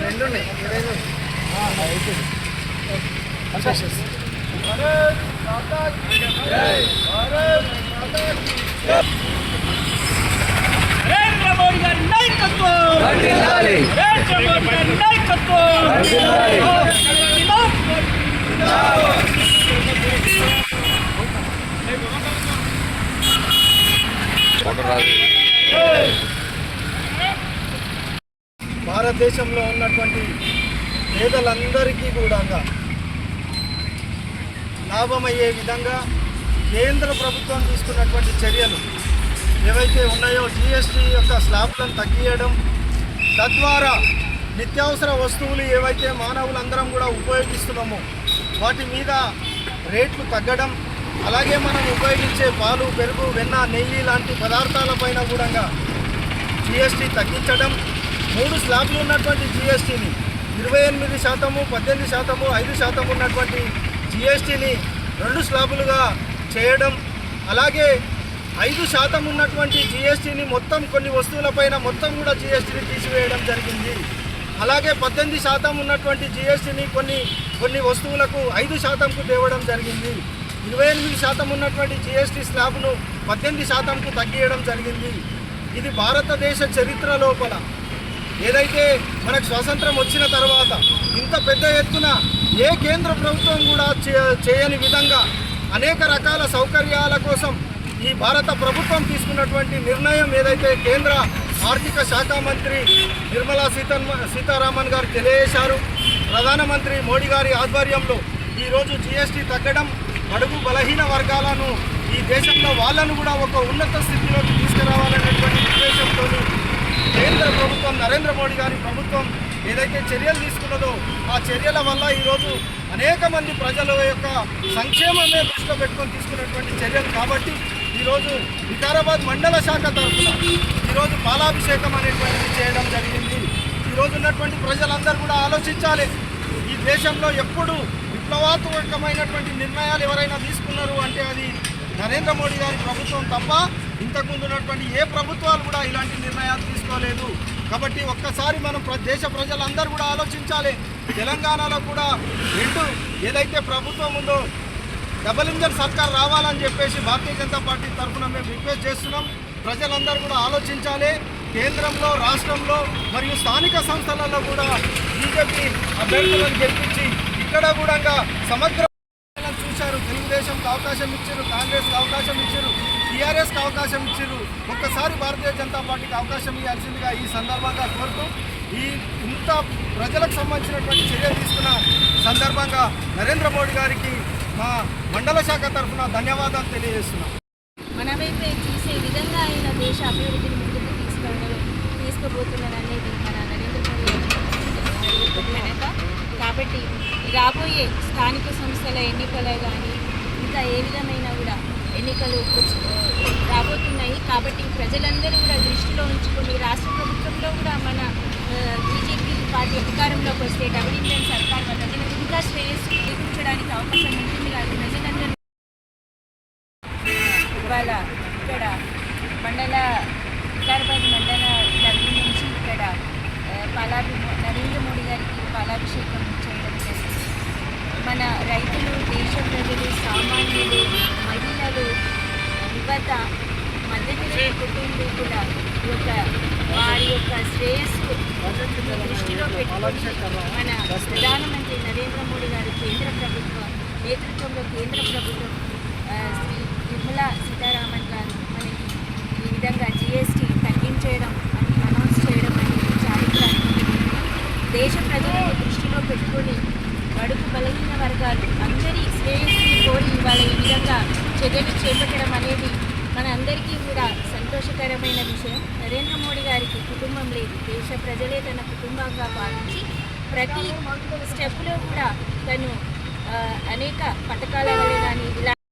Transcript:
రెండున్నాయి నరేంద్ర మోడీ గారి నాయకత్వం! నరేంద్ర మోడీ గారి నాయకత్వం! భారతదేశంలో ఉన్నటువంటి పేదలందరికీ కూడా లాభమయ్యే విధంగా కేంద్ర ప్రభుత్వం తీసుకున్నటువంటి చర్యలు ఏవైతే ఉన్నాయో జిఎస్టీ యొక్క స్లాబ్లను తగ్గియడం తద్వారా నిత్యావసర వస్తువులు ఏవైతే మానవులందరం కూడా ఉపయోగిస్తున్నామో వాటి మీద రేట్లు తగ్గడం అలాగే మనం ఉపయోగించే పాలు పెరుగు వెన్న నెయ్యి లాంటి పదార్థాలపైన కూడా జిఎస్టీ తగ్గించడం మూడు స్లాబ్లు ఉన్నటువంటి జిఎస్టీని ఇరవై ఎనిమిది శాతము పద్దెనిమిది శాతము ఐదు శాతం ఉన్నటువంటి జిఎస్టీని రెండు స్లాబులుగా చేయడం అలాగే ఐదు శాతం ఉన్నటువంటి జిఎస్టీని మొత్తం కొన్ని వస్తువులపైన మొత్తం కూడా జిఎస్టీని తీసివేయడం జరిగింది. అలాగే పద్దెనిమిది శాతం ఉన్నటువంటి జిఎస్టీని కొన్ని కొన్ని వస్తువులకు ఐదు శాతంకు తేవడం జరిగింది. ఇరవై ఎనిమిది శాతం ఉన్నటువంటి జిఎస్టీ స్లాబ్ను పద్దెనిమిది శాతంకు తగ్గియడం జరిగింది. ఇది భారతదేశ చరిత్ర లోపల. ఏదైతే మనకు స్వాతంత్రం వచ్చిన తర్వాత ఇంత పెద్ద ఎత్తున ఏ కేంద్ర ప్రభుత్వం కూడా చే- చేయని విధంగా అనేక రకాల సౌకర్యాల కోసం ఈ భారత ప్రభుత్వం తీసుకున్నటువంటి నిర్ణయం ఏదైతే కేంద్ర ఆర్థిక శాఖ మంత్రి నిర్మలా సీతన్ సీతారామన్ గారు తెలియజేశారు. ప్రధానమంత్రి మోడీ గారి ఆధ్వర్యంలో ఈరోజు జిఎస్టీ తగ్గడం అడుగు బలహీన వర్గాలను ఈ దేశంలో వాళ్ళను కూడా ఒక ఉన్నత స్థితిలోకి తీసుకురావాలనేటువంటి ఉద్దేశంతో కేంద్ర ప్రభుత్వం నరేంద్ర మోడీ గారి ప్రభుత్వం ఏదైతే చర్యలు తీసుకున్నదో ఆ చర్యల వల్ల ఈరోజు అనేక మంది ప్రజల యొక్క సంక్షేమమే దృష్టిలో పెట్టుకొని తీసుకున్నటువంటి చర్యలు కాబట్టి ఈరోజు వికారాబాద్ మండల శాఖ తరఫున ఈరోజు పాలాభిషేకం అనేటువంటిది చేయడం జరిగింది. ఈరోజు ఉన్నటువంటి ప్రజలందరూ కూడా ఆలోచించాలి. ఈ దేశంలో ఎప్పుడు విప్లవాత్మకమైనటువంటి నిర్ణయాలు ఎవరైనా తీసుకున్నారు అంటే అది నరేంద్ర మోడీ గారి ప్రభుత్వం తప్ప ఇంతకుముందు ఉన్నటువంటి ఏ ప్రభుత్వాలు కూడా ఇలాంటి నిర్ణయాలు తీసుకోలేదు. కాబట్టి ఒక్కసారి మనం ప్ర- దేశ ప్రజలందరూ కూడా ఆలోచించాలి. తెలంగాణలో కూడా రెండు ఏదైతే ప్రభుత్వం ఉందో డబల్ ఇంజన్ సర్కార్ రావాలని చెప్పేసి భారతీయ జనతా పార్టీ తరఫున మేము రిక్వెస్ట్ చేస్తున్నాం. ప్రజలందరూ కూడా ఆలోచించాలి. కేంద్రంలో రాష్ట్రంలో మరియు స్థానిక సంస్థలలో కూడా బీజేపీ అభ్యర్థులను గెలిపించి ఇక్కడ కూడా సమగ్ర చూశారు. తెలుగుదేశంకి అవకాశం ఇచ్చారు కాంగ్రెస్కి అవకాశం ఇచ్చారు టీఆర్ఎస్కి అవకాశం ఇచ్చారు. ఒక్కసారి భారతీయ జనతా పార్టీకి అవకాశం ఇవ్వాల్సిందిగా ఈ సందర్భంగా కోరుతూ ఈ ఇంత ప్రజలకు సంబంధించినటువంటి చర్యలు తీసుకున్న సందర్భంగా నరేంద్ర మోడీ గారికి మా మండల శాఖ తరఫున ధన్యవాదాలు తెలియజేస్తున్నాం. మన చూసే విధంగా ఆయన దేశ అభివృద్ధిని ముందుకు తీసుకెళ్ళడం తీసుకుపోతున్నారు మన నరేంద్ర మోడీ కాబట్టి రాబోయే స్థానిక సంస్థల ఎన్నికలు కానీ ఇంకా ఏ విధమైన కూడా ఎన్నికలు రాబోతున్నాయి. కాబట్టి ప్రజలందరూ కూడా దృష్టిలో ఉంచుకొని రాష్ట్ర ప్రభుత్వంలో కూడా మన బీజేపీ పార్టీ అధికారంలోకి వస్తే డబుల్ ఇంజన్ సర్కార్ వల్ల ప్రజలకు ఇంకా శ్రేయస్సు చేకూర్చడానికి అవకాశం ఉంటుంది. కానీ ప్రజలందరూ ఇవాళ ఇక్కడ మండల వికారాబాద్ మండల తరఫు నుంచి ఇక్కడ ఆ, పాలాభి నరేంద్ర మోడీ గారికి పాలాభిషేకం చేయడం జరిగింది. మన రైతులు దేశ ప్రజలు సామాన్యులు మహిళలు యువత మధ్యతరగతి కుటుంబం కూడా ఒక యొక్క వారి యొక్క శ్రేయస్సు దృష్టిలో మన ప్రధానమంత్రి నరేంద్ర మోడీ గారి కేంద్ర ప్రభుత్వం నేతృత్వంలో కేంద్ర ప్రభుత్వం శ్రీ నిర్మలా సీతారామన్ గారు మనకి ఈ విధంగా జిఎస్టీ తగ్గించేయడం అని అనౌన్స్ చేయడం అనేది చారిత్రాత్మక దేశ ప్రజలను దృష్టిలో పెట్టుకొని బడుగు బలహీన వర్గాలు అందరి శ్రేయస్సుని కోరి ఇవాళ ఈ విధంగా చర్యలు చేపట్టడం అనేది మన అందరికీ కూడా సంతోషకరమైన విషయం. నరేంద్ర మోడీ గారికి కుటుంబం లేదు. దేశ ప్రజలే తన కుటుంబంగా భావించి ప్రతి స్టెప్లో కూడా తను ఆ, అనేక పథకాల వల్ల